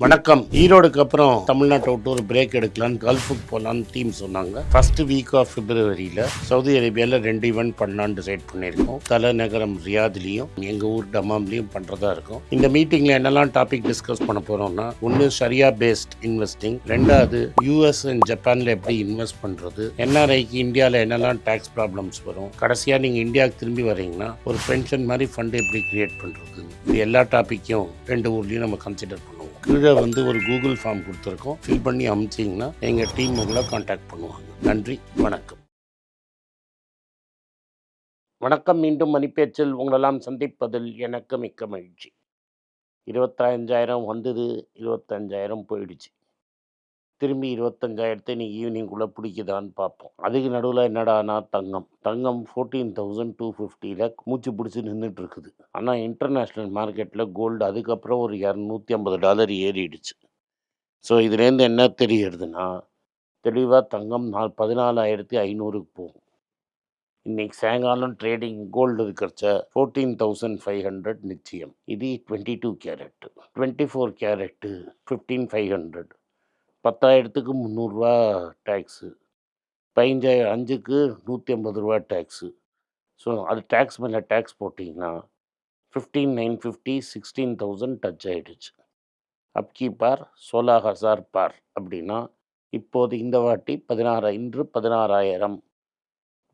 வணக்கம். ஈரோடுக்கு அப்புறம் தமிழ்நாட்டை விட்டு ஒரு பிரேக் எடுக்கலான்னு கல்ஃபுக்கு போகலான்னு டீம் சொன்னாங்க. ஃபர்ஸ்ட் வீக் ஆஃப் பிப்ரவரியில் சவுதி அரேபியாவில் ரெண்டு ஈவெண்ட் பண்ணலான்னு டிசைட் பண்ணியிருக்கோம். தலைநகரம் ரியாத்லேயும் எங்கள் ஊர் டமாம்லேயும் பண்ணுறதா இருக்கும். இந்த மீட்டிங்கில் என்னெல்லாம் டாபிக் டிஸ்கஸ் பண்ண போகிறோம்னா ஒன்று ஷரியா பேஸ்ட் இன்வெஸ்டிங் ரெண்டாவது யூஎஸ் அண்ட் ஜப்பானில் எப்படி இன்வெஸ்ட் பண்ணுறது என்ஆர்ஐக்கு இந்தியாவில் என்னெல்லாம் டேக்ஸ் ப்ராப்ளம்ஸ் வரும். கடைசியாக நீங்கள் இந்தியாவுக்கு திரும்பி வரீங்கன்னா ஒரு பென்ஷன் மாதிரி ஃபண்டு எப்படி கிரியேட் பண்ணுறது இது எல்லா டாப்பிக்கும் ரெண்டு ஊர்லேயும் நம்ம கன்சிடர் பண்ணுவோம் கீழே வந்து ஒரு கூகுள் ஃபார்ம் கொடுத்துருக்கோம். ஃபில் பண்ணி அமுச்சிங்கன்னா எங்கள் டீம் உங்களை காண்டாக்ட் பண்ணுவாங்க. நன்றி வணக்கம். வணக்கம் மீண்டும் மணிப்பேச்சில் உங்களெல்லாம் சந்திப்பதில் எனக்கு மிக்க மகிழ்ச்சி. இருபத்தஞ்சாயிரம் வந்தது இருபத்தஞ்சாயிரம் போயிடுச்சு. திரும்பி இருபத்தஞ்சாயிரத்தை இன்றைக்கி ஈவினிங்குள்ளே பிடிக்குதான்னு பார்ப்போம். அதுக்கு நடுவில் என்னடானா தங்கம். தங்கம் ஃபோர்டீன் தௌசண்ட் டூ ஃபிஃப்டியில் மூச்சு பிடிச்சி நின்றுட்டு இருக்குது ஆனால் இன்டர்நேஷ்னல் மார்க்கெட்டில் கோல்டு அதுக்கப்புறம் ஒரு இரநூத்தி ஐம்பது டாலர் ஏறிடுச்சு. ஸோ இதுலேருந்து என்ன தெரியறதுன்னா தெளிவாக தங்கம் நாள் பதினாலாயிரத்தி ஐநூறுக்கு போகும். இன்றைக்கி சாயங்காலம் ட்ரேடிங் கோல்டு இருக்கிறச்ச ஃபோர்டீன் தௌசண்ட் ஃபைவ் ஹண்ட்ரட் நிச்சயம். இது twenty two carat twenty four carat fifteen five hundred பத்தாயிரத்துக்கு முந்நூறுரூவா டேக்ஸு பதினஞ்சாயிரம் அஞ்சுக்கு நூற்றி ஐம்பது ரூபா டேக்ஸு ஸோ அது டேக்ஸ் மேலே டேக்ஸ் போட்டிங்கன்னா fifteen nine fifty sixteen thousand touch ஆகிடுச்சு அப்கி பார் சோலா ஹசார் பார் அப்படின்னா இப்போது இந்த வாட்டி பதினாறு இன்று பதினாறாயிரம்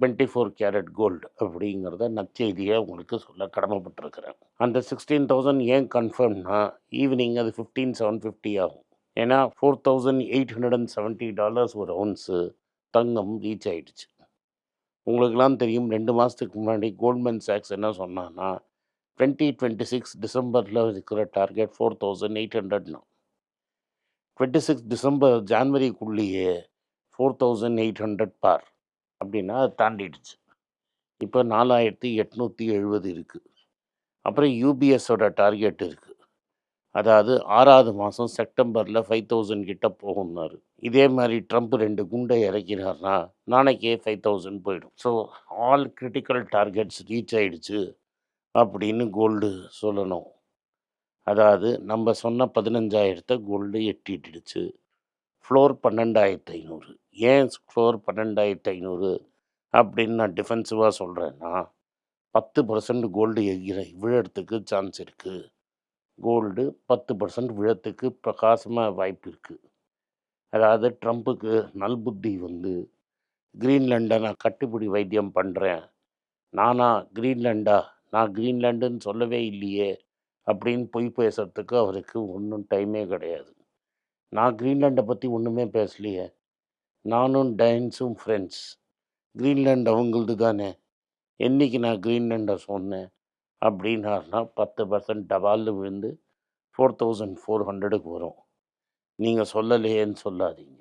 டுவெண்ட்டி ஃபோர் கேரட் கோல்டு அப்படிங்கிறத நச்செய்தியை உங்களுக்கு சொல்ல கடமைப்பட்டிருக்கிறேன். அந்த சிக்ஸ்டீன் தௌசண்ட் ஏன் கன்ஃபார்ம்னா ஈவினிங் அது ஃபிஃப்டீன் செவன் ஃபிஃப்டி ஆகும். ஏன்னா four thousand eight hundred and seventy dollars ஒரு அவுன்ஸு தங்கம் ரீச் ஆகிடுச்சு உங்களுக்கெல்லாம் தெரியும் ரெண்டு மாதத்துக்கு முன்னாடி கோல்ட்மேன் சாக்ஸ் என்ன சொன்னான்னா டுவெண்ட்டி டுவெண்ட்டி சிக்ஸ் டிசம்பரில் இருக்கிற டார்கெட் ஃபோர் தௌசண்ட் எயிட் ஹண்ட்ரட்னா டுவெண்ட்டி சிக்ஸ் டிசம்பர் ஜான்வரிக்குள்ளேயே ஃபோர் தௌசண்ட் எயிட் ஹண்ட்ரட் பார் அப்படின்னா அது தாண்டிடுச்சு. இப்போ நாலாயிரத்தி எட்நூற்றி எழுபது இருக்குது அப்புறம் யூபிஎஸோட டார்கெட் இருக்குது அதாவது ஆறாவது மாதம் செப்டம்பரில் ஃபைவ் தௌசண்ட் கிட்ட போகும்னாரு. இதே மாதிரி ட்ரம்ப் ரெண்டு குண்டை இறக்கினார்னா நாளைக்கே ஃபைவ் தௌசண்ட் போயிடும். So all critical targets reach ஆயிடுச்சு அப்படின்னு கோல்டு சொல்லணும். அதாவது நம்ம சொன்ன பதினஞ்சாயிரத்தை கோல்டு எட்டிட்டுடுச்சு. ஃப்ளோர் பன்னெண்டாயிரத்து ஐநூறு ஏன் ஃப்ளோர் பன்னெண்டாயிரத்து ஐநூறு அப்படின்னு நான் டிஃபென்சிவாக சொல்கிறேன்னா பத்து பர்சன்ட் கோல்டு எகிற விழறதுக்கு சான்ஸ் இருக்குது கோல்டு பத்து பர்சன்ட் விழத்துக்கு பிரகாசமாக வாய்ப்பு இருக்குது அதாவது ட்ரம்ப்புக்கு நல்புத்தி வந்து கிரீன்லாண்டை நான் கட்டுப்பிடி வைத்தியம் பண்ணுறேன் நானா கிரீன்லாண்டா? நான் கிரீன்லாண்டுன்னு சொல்லவே இல்லையே அப்படின்னு பொய் பேசுறதுக்கு அவருக்கு ஒன்றும் டைமே கிடையாது. நான் கிரீன்லாண்டை பற்றி ஒன்றுமே பேசலையே. நானும் டைன்ஸும் ஃப்ரெண்ட்ஸ். கிரீன்லாண்ட் அவங்களது தானே என்னைக்கு நான் கிரீன்லாண்டை சொன்னேன்? அப்படின்னாருனா பத்து பர்சன்ட் டபால்னு விழுந்து ஃபோர் தௌசண்ட் ஃபோர் ஹண்ட்ரடுக்கு வரும். நீங்கள் சொல்லலையேன்னு சொல்லாதீங்க.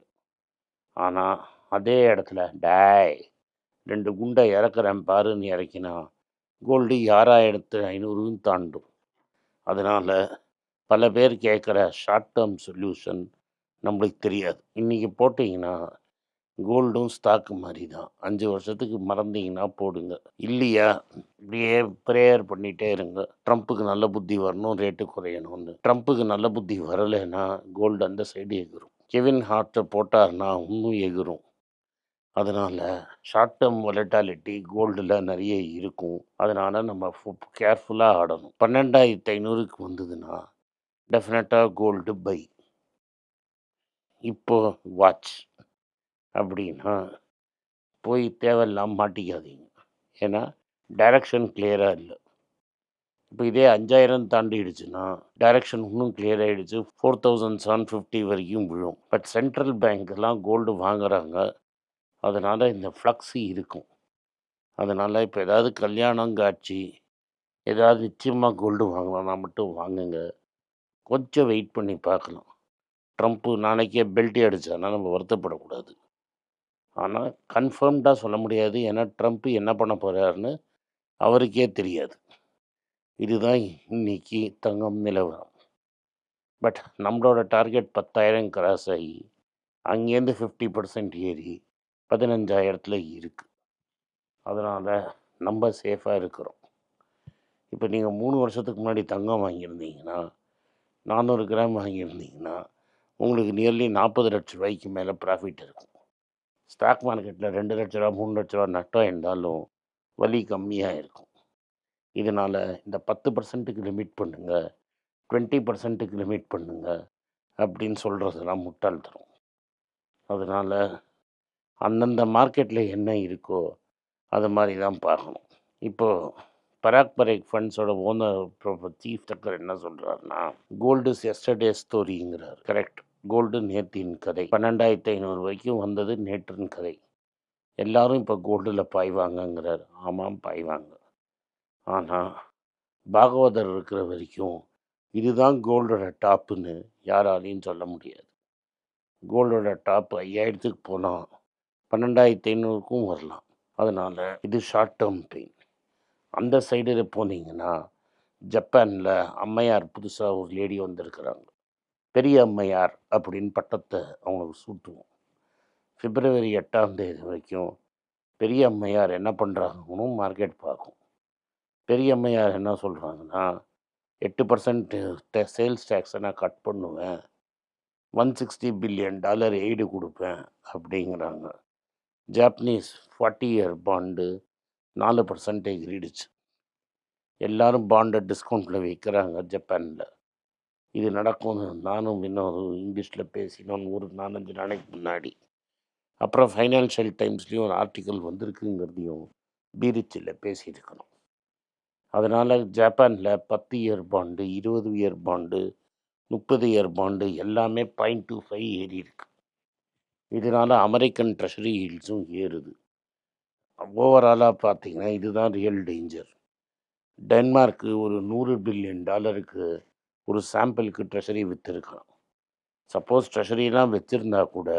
ஆனால் அதே இடத்துல டாய் ரெண்டு குண்டை இறக்குறேன் பாருன்னு இறக்கினா கோல்டு யாராயிரத்து ஐநூறுன்னு தாண்டும். அதனால் பல பேர் கேட்குற ஷார்ட் டேர்ம் சொல்யூஷன் நம்மளுக்கு தெரியாது. இன்றைக்கி போட்டிங்கன்னா கோல்டும் ஸ்டாக்கு மாதிரி தான் அஞ்சு வருஷத்துக்கு மறந்தீங்கன்னா போடுங்க. இல்லையா? இப்படியே ப்ரேயர் பண்ணிகிட்டே இருங்க. ட்ரம்ப்புக்கு நல்ல புத்தி வரணும் ரேட்டு குறையணும்னு. ட்ரம்ப்புக்கு நல்ல புத்தி வரலைன்னா கோல்டு அந்த சைடு எகிரும் கெவின் ஹார்ட்டை போட்டார்னா இன்னும் எகிரும் அதனால் ஷார்ட் டேர்ம் வொலட்டாலிட்டி கோல்டில் நிறைய இருக்கும். அதனால் நம்ம கேர்ஃபுல்லாக ஆடணும். பன்னெண்டாயிரத்து ஐநூறுக்கு வந்ததுன்னா டெஃபினட்டாக கோல்டு பை இப்போ வாட்ச் அப்படின்னா போய் தேவையில்லாமல் மாட்டிக்காதீங்க. ஏன்னா டைரக்ஷன் கிளியராக இல்லை. இப்போ இதே அஞ்சாயிரம் தாண்டிடுச்சுன்னா டைரக்ஷன் இன்னும் கிளியர் ஆகிடுச்சு ஃபோர் தௌசண்ட் செவன் ஃபிஃப்டி வரைக்கும் விழும். பட் சென்ட்ரல் பேங்க்லாம் கோல்டு வாங்குறாங்க. அதனால் இந்த ஃப்ளக்ஸு இருக்கும். அதனால் இப்போ ஏதாவது கல்யாணம் காட்சி ஏதாவது நிச்சயமாக கோல்டு வாங்கலாம்னா மட்டும் வாங்குங்க. கொஞ்சம் வெயிட் பண்ணி பார்க்கலாம். ட்ரம்ப்பு நாளைக்கே பெல்ட்டி அடித்தானா நம்ம வருத்தப்படக்கூடாது. ஆனால் கன்ஃபார்ம்டாக சொல்ல முடியாது. ஏன்னா ட்ரம்ப் என்ன பண்ண போகிறாருன்னு அவருக்கே தெரியாது. இதுதான் இன்னைக்கு தங்கம் நிலவரம். பட் நம்மளோட டார்கெட் பத்தாயிரம் கிராஸ் ஆகி அங்கேருந்து ஃபிஃப்டி பர்சன்ட் ஏறி பதினஞ்சாயிரத்தில் இருக்குது அதனால் நம்ம சேஃபாக இருக்கிறோம். இப்போ நீங்கள் மூணு வருஷத்துக்கு முன்னாடி தங்கம் வாங்கியிருந்தீங்கன்னா நானூறு கிராம் வாங்கியிருந்தீங்கன்னா உங்களுக்கு நியர்லி நாற்பது லட்ச ரூபாய்க்கு மேலே ப்ராஃபிட் இருக்கும். ஸ்டாக் மார்க்கெட்டில் ரெண்டு லட்ச ரூபா மூணு லட்ச ரூபா நட்டம் இருந்தாலும் வலி கம்மியாக இருக்கும். இதனால் இந்த பத்து பர்சன்ட்டுக்கு லிமிட் பண்ணுங்கள் டுவெண்ட்டி பர்சன்ட்டுக்கு லிமிட் பண்ணுங்கள் அப்படின்னு சொல்கிறதுலாம் முட்டாள் தரும் அதனால் அந்தந்த மார்க்கெட்டில் என்ன இருக்கோ அது மாதிரி தான் பார்க்கணும். இப்போது பராக் பரேக் ஃபண்ட்ஸோட ஓனர் சீஃப் டக்கர் என்ன சொல்கிறாருன்னா கோல்டு எஸ்டர்டே ஸ்டோரிங்கிறார் கரெக்ட் கோல்டு நேத்தின் கதை. பன்னெண்டாயிரத்தி ஐநூறு வரைக்கும் வந்தது நேற்றின் கதை. எல்லாரும் இப்போ கோல்டில் பாய்வாங்கங்கிறார். ஆமாம் பாய்வாங்க. ஆனால் பாகவதர் இருக்கிற வரைக்கும் இதுதான் கோல்டோட டாப்புன்னு யாராலையும் சொல்ல முடியாது. கோல்டோட டாப் ஐயாயிரத்துக்கு போனால் பன்னெண்டாயிரத்தி ஐநூறுக்கும் வரலாம். அதனால் இது ஷார்ட் டேர்ம் பெயின் அந்த சைடில் போனீங்கன்னா ஜப்பானில் அம்மையார் புதுசாக ஒரு லேடி வந்திருக்கிறாங்க. பெரிய அம்மையார் அப்படின்னு பட்டத்தை அவங்களுக்கு சூட்டுவோம். பிப்ரவரி எட்டாம் தேதி வரைக்கும் பெரிய அம்மையார் என்ன பண்ணுறாங்கன்னு மார்க்கெட் பார்க்கும். பெரிய அம்மையார் என்ன சொல்கிறாங்கன்னா எட்டு பர்சன்ட் சேல்ஸ் டேக்ஸை நான் கட் பண்ணுவேன். One sixty billion dollar aid கொடுப்பேன் அப்படிங்கிறாங்க. ஜாப்பனீஸ் ஃபார்ட்டி இயர் பாண்டு நாலு பர்சன்டேஜ் இடிச்சு எல்லோரும் பாண்டை டிஸ்கவுண்ட்டில் விற்கிறாங்க ஜப்பானில். இது நடக்கும்னு நானும் இன்னொரு இங்கிலீஷில் பேசினோம் ஒரு நாலஞ்சு நாளைக்கு முன்னாடி. அப்புறம் ஃபைனான்ஷியல் டைம்ஸ்லேயும் ஒரு ஆர்டிக்கல் வந்திருக்குங்கிறதையும் பீரிச்சில் பேசியிருக்கணும். அதனால் ஜப்பானில் பத்து இயர் பாண்டு இருபது இயர் பாண்டு முப்பது இயர் பாண்டு எல்லாமே பாயிண்ட் டூ ஃபைவ் ஏறி இருக்கு. இதனால் அமெரிக்கன் ட்ரெஷரி ஹீல்ஸும் ஏறுது. ஓவராலாக பார்த்தீங்கன்னா இதுதான் ரியல் டேஞ்சர் டென்மார்க்கு ஒரு நூறு பில்லியன் டாலருக்கு ஒரு சாம்பிளுக்கு ட்ரெஷரி விற்றுருக்கான் சப்போஸ் ட்ரெஷரிலாம் வச்சுருந்தா கூட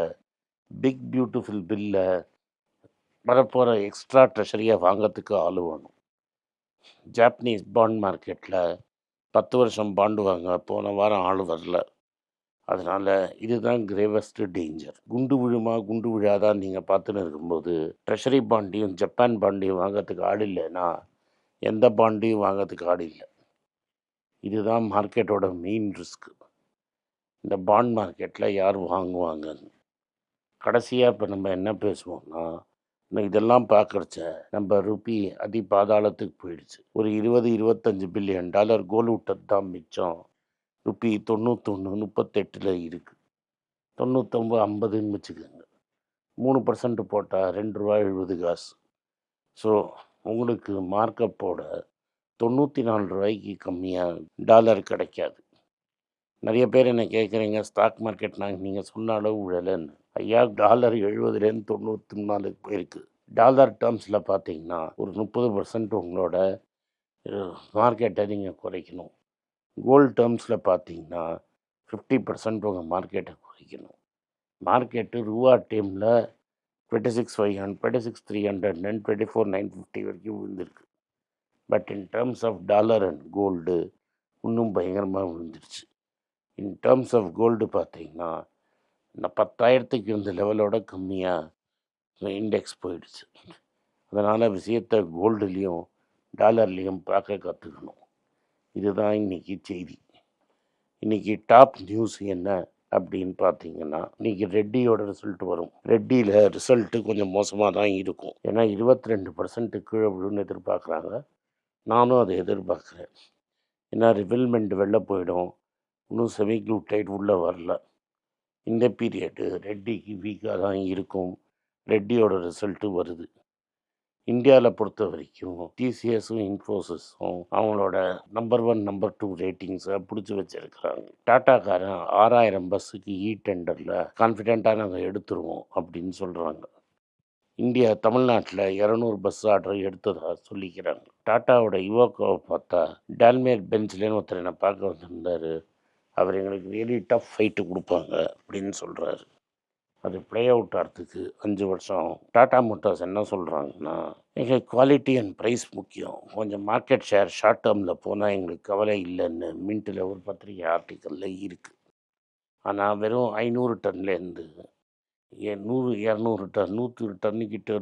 பிக் பியூட்டிஃபுல் பில்லை வரப்போகிற எக்ஸ்ட்ரா ட்ரெஷரியை வாங்கிறதுக்கு ஆள் வேணும். ஜாப்பனீஸ் பாண்ட் மார்க்கெட்டில் பத்து வருஷம் பாண்டு வாங்க போன வாரம் ஆள் வரல. அதனால் இதுதான் கிரேவஸ்ட் டேஞ்சர் குண்டு விழுமா குண்டு விழாதான் நீங்கள் பார்த்துன்னு இருக்கும்போது ட்ரெஷரி பாண்டையும் ஜப்பான் பாண்டையும் வாங்கிறதுக்கு ஆள் இல்லைன்னா எந்த பாண்டையும் வாங்கிறதுக்கு ஆள் இல்லை. இதுதான் மார்க்கெட்டோட மெயின் ரிஸ்க்கு இந்த பாண்ட் மார்க்கெட்டில் யார் வாங்குவாங்கன்னு. கடைசியாக இப்போ நம்ம என்ன பேசுவோம்னா இதெல்லாம் பார்க்குறச்ச நம்ம ருப்பி அதி பாதாளத்துக்கு போயிடுச்சு. ஒரு இருபது இருபத்தஞ்சி பில்லியன் டாலர் கோல் விட்டது தான் மிச்சம். ருப்பி தொண்ணூத்தொன்று முப்பத்தெட்டில் இருக்குது தொண்ணூத்தொம்பது ஐம்பதுன்னு வச்சுக்கோங்க. மூணு பர்சன்ட் போட்டால் ரெண்டு ரூபா எழுபது காசு. ஸோ உங்களுக்கு மார்க்கப்போட தொண்ணூற்றி நாலு ரூபாய்க்கு கம்மியாக டாலர் கிடைக்காது. நிறைய பேர் என்னை கேட்குறீங்க ஸ்டாக் மார்க்கெட் நாங்கள் நீங்கள் சொன்ன அளவு விழலைன்னு ஐயா டாலர் எழுபதுலேருந்து தொண்ணூற்றி நாலுக்கு போயிருக்கு டாலர் டேர்ம்ஸில் பார்த்தீங்கன்னா ஒரு முப்பது பர்சன்ட் உங்களோட மார்க்கெட்டை நீங்கள் குறைக்கணும். கோல்டு டேர்ம்ஸில் பார்த்தீங்கன்னா ஃபிஃப்டி பர்சன்ட் உங்கள் மார்க்கெட்டை குறைக்கணும். மார்க்கெட்டு ரூபா டீமில் twenty six five hundred twenty six three hundred nine twenty four nine fifty வரைக்கும் விழுந்திருக்கு. But in terms of dollar and gold இன்னும் பயங்கரமாக விழுந்துருச்சு. இன் டேர்ம்ஸ் ஆஃப் கோல்டு பார்த்தீங்கன்னா இந்த பத்தாயிரத்துக்கு இருந்த லெவலோட கம்மியாக இண்டெக்ஸ் போயிடுச்சு. அதனால் விஷயத்தை கோல்டுலேயும் டாலர்லேயும் பார்க்க கற்றுக்கணும் இதுதான் இன்றைக்கி செய்தி. இன்றைக்கி டாப் நியூஸ் என்ன அப்படின்னு பார்த்தீங்கன்னா இன்றைக்கி ரெட்டியோட ரிசல்ட் வரும். ரெட்டியில் ரிசல்ட்டு கொஞ்சம் மோசமாக தான் இருக்கும். ஏன்னா இருபத்தி ரெண்டு பர்சன்ட்டு கீழே விழுன்னு எதிர்பார்க்குறாங்க. நானும் அதை எதிர்பார்க்குறேன். ஏன்னா ரிவில்மெண்ட் வெளில போயிடும். இன்னும் செமி குளூட்டைட் உள்ளே வரல. இந்த பீரியடு ரெட்டிக்கு வீக்காக தான் இருக்கும். ரெட்டியோட ரிசல்ட்டு வருது. இந்தியாவில் பொறுத்த வரைக்கும் டிசிஎஸும் இன்ஃபோசிஸும் அவங்களோட நம்பர் ஒன் நம்பர் டூ ரேட்டிங்ஸை பிடிச்சி வச்சிருக்கிறாங்க. டாட்டாக்காரன் ஆறாயிரம் பஸ்ஸுக்கு இ டெண்டரில் கான்ஃபிடெண்ட்டாக நாங்கள் எடுத்துருவோம் அப்படின்னு சொல்கிறாங்க இந்தியா தமிழ்நாட்டில் இரநூறு பஸ் ஆர்டர் எடுத்ததாக சொல்லிக்கிறாங்க. டாட்டாவோட யுவாக்கோவை பார்த்தா டால்மேர் பெஞ்சிலேன்னு ஒருத்தர் என்னை பார்க்க வந்திருந்தார். அவர் எங்களுக்கு ரியலி டஃப் ஃபைட்டு கொடுப்பாங்க அப்படின்னு சொல்கிறாரு அது ப்ளே அவுட் ஆகிறதுக்கு அஞ்சு வருஷம் ஆகும். டாடா மோட்டார்ஸ் என்ன சொல்கிறாங்கன்னா எங்களுக்கு குவாலிட்டி அண்ட் ப்ரைஸ் முக்கியம். கொஞ்சம் மார்க்கெட் ஷேர் ஷார்ட் டேர்மில் போனால் எங்களுக்கு கவலை இல்லைன்னு மின்ட்டில் ஒரு பத்திரிகை ஆர்டிக்கலில் இருக்குது ஆனால் வெறும் ஐநூறு டன்லேருந்து நூறு இரநூறு டன் நூற்றி டன்னுக்கிட்ட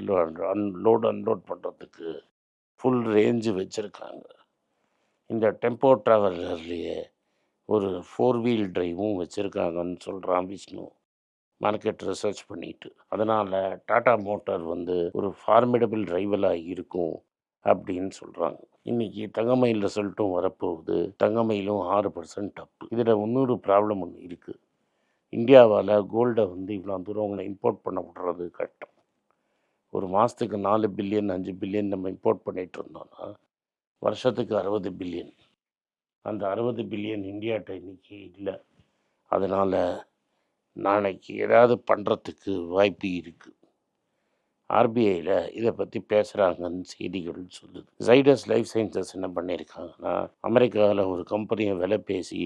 அன்லோடு அன்லோட் பண்ணுறதுக்கு ஃபுல் ரேஞ்சு வச்சுருக்காங்க. இந்த டெம்போ ட்ராவலர்லேயே ஒரு ஃபோர் வீல் டிரைவும் வச்சுருக்காங்கன்னு சொல்கிறான் விஷ்ணு. மார்க்கெட் ரிசர்ச் பண்ணிட்டு. அதனால் டாடா மோட்டார் வந்து ஒரு ஃபார்மிடபிள் ட்ரைவலாக இருக்கும் அப்படின்னு சொல்கிறாங்க இன்றைக்கி தங்கமயில் ரிசல்ட்டும் வரப்போகுது. தங்கமயிலும் ஆறு பர்சன்ட் அப் இதில் இன்னொரு ப்ராப்ளம் ஒன்று இருக்குது இந்தியாவால் கோல்டை வந்து இவ்வளோ தூரம் அவங்களை இம்போர்ட் பண்ண விடுறது கஷ்டம். ஒரு மாதத்துக்கு நாலு பில்லியன் அஞ்சு பில்லியன் நம்ம இம்போர்ட் பண்ணிகிட்டு இருந்தோம்னா வருஷத்துக்கு அறுபது பில்லியன் அந்த அறுபது பில்லியன் இந்தியாட்ட இன்றைக்கி இல்லை. அதனால் நாளைக்கு ஏதாவது பண்ணுறதுக்கு வாய்ப்பு இருக்குது ஆர்பிஐயில் இதை பற்றி பேசுகிறாங்கன்னு செய்திகள் சொல்லுது. ஜைடஸ் லைஃப் சயின்சஸ் என்ன பண்ணியிருக்காங்கன்னா அமெரிக்காவில் ஒரு கம்பெனியை விலை பேசி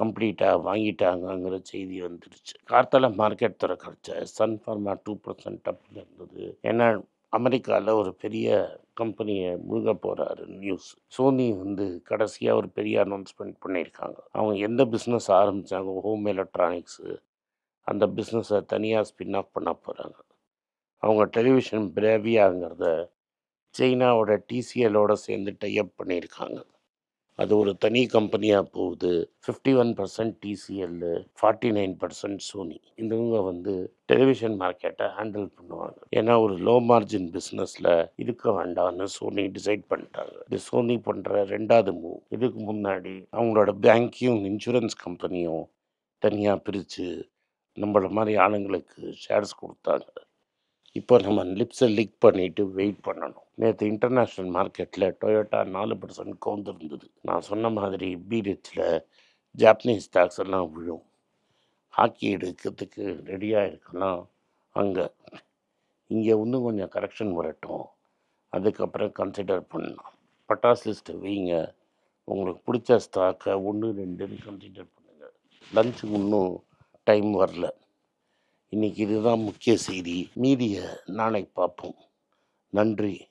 கம்ப்ளீட்டாக வாங்கிட்டாங்கங்கிற செய்தி வந்துடுச்சு கார்த்தால மார்க்கெட் திறக்கடிச்ச சன் ஃபார்மா டூ பர்சன்ட் அப்பில் இருந்தது. ஏன்னா அமெரிக்காவில் ஒரு பெரிய கம்பெனியை முழுக போகிறாரு நியூஸ். சோனி வந்து கடைசியாக ஒரு பெரிய அனௌன்ஸ்மெண்ட் பண்ணியிருக்காங்க. அவங்க எந்த பிஸ்னஸ் ஆரம்பித்தாங்க ஹோம் எலக்ட்ரானிக்ஸு அந்த பிஸ்னஸை தனியாக ஸ்பின் ஆஃப் பண்ண போகிறாங்க அவங்க டெலிவிஷன் பிரேவியாங்கிறத சைனாவோட டிசிஎலோட சேர்ந்து டைப் பண்ணியிருக்காங்க. அது ஒரு தனி கம்பெனியாக போகுது. Fifty one percent TCL forty nine percent Sony இந்தவங்க வந்து டெலிவிஷன் மார்க்கெட்டை ஹேண்டில் பண்ணுவாங்க. ஏன்னா ஒரு லோ மார்ஜின் பிஸ்னஸில் இருக்க வேண்டாம்னு சோனி டிசைட் பண்ணிட்டாங்க. இது சோனி பண்ணுற ரெண்டாவது மூவ் இதுக்கு முன்னாடி அவங்களோட பேங்க்கையும் இன்சூரன்ஸ் கம்பெனியும் தனியாக பிரித்து நம்மள மாதிரி ஆளுங்களுக்கு ஷேர்ஸ் கொடுத்தாங்க. இப்போ நம்ம லிப்ஸை லீக் பண்ணிவிட்டு வெயிட் பண்ணணும். நேற்று இன்டர்நேஷ்னல் மார்க்கெட்டில் டொயோட்டா நாலு பர்சன்ட் கவுந்திருந்தது நான் சொன்ன மாதிரி பீரிச்சில் ஜாப்பனீஸ் ஸ்டாக்ஸ் எல்லாம் விழும். ஹாக்கி எடுக்கிறதுக்கு ரெடியாக இருக்கலாம். அங்கே இங்கே இன்னும் கொஞ்சம் கரெக்ஷன் வரட்டும். அதுக்கப்புறம் கன்சிடர் பண்ணலாம். பட்டாஸ் லிஸ்ட்டு வைங்க. உங்களுக்கு பிடிச்ச ஸ்டாக்கை ஒன்று ரெண்டுன்னு கன்சிடர் பண்ணுங்கள் லஞ்சுக்கு இன்னும் டைம் வரல. இன்னைக்கு இதுதான் முக்கிய செய்தி. மீதியை நாளை பார்ப்போம். நன்றி.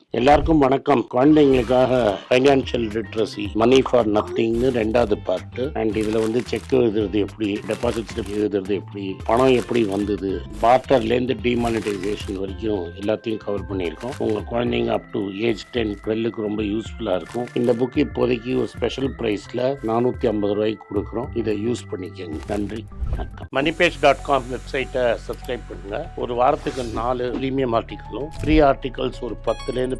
எல்லாருக்கும் வணக்கம். குழந்தைங்களுக்காக ஃபைனான்ஷியல் லிட்ரஸி மணி ஃபார் நத்திங்னு ரெண்டாவது பார்ட்டு அண்ட் இதில் வந்து செக் எழுதுறது எப்படி டெபாசிட் எழுதுறது எப்படி பணம் எப்படி வந்தது பார்ட்டர்லேருந்து டிமானிட்டைசேஷன் வரைக்கும் எல்லாத்தையும் கவர் பண்ணியிருக்கோம். உங்கள் குழந்தைங்க அப் டு ஏஜ் டென் டுவெல்லுக்கு ரொம்ப யூஸ்ஃபுல்லாக இருக்கும். இந்த புக் இப்போதைக்கு ஒரு ஸ்பெஷல் ப்ரைஸில் நானூற்றி ஐம்பது ரூபாய்க்கு கொடுக்குறோம். இதை யூஸ் பண்ணிக்கோங்க. நன்றி. வணக்கம். மணிபேஜ் டாட் காம் வெப்சைட்டை சப்ஸ்கிரைப் பண்ணுங்கள் ஒரு வாரத்துக்கு நாலு ப்ரீமியம் ஆர்டிக்கலும் ஃப்ரீ ஆர்டிகல்ஸ் ஒரு பத்துலேருந்து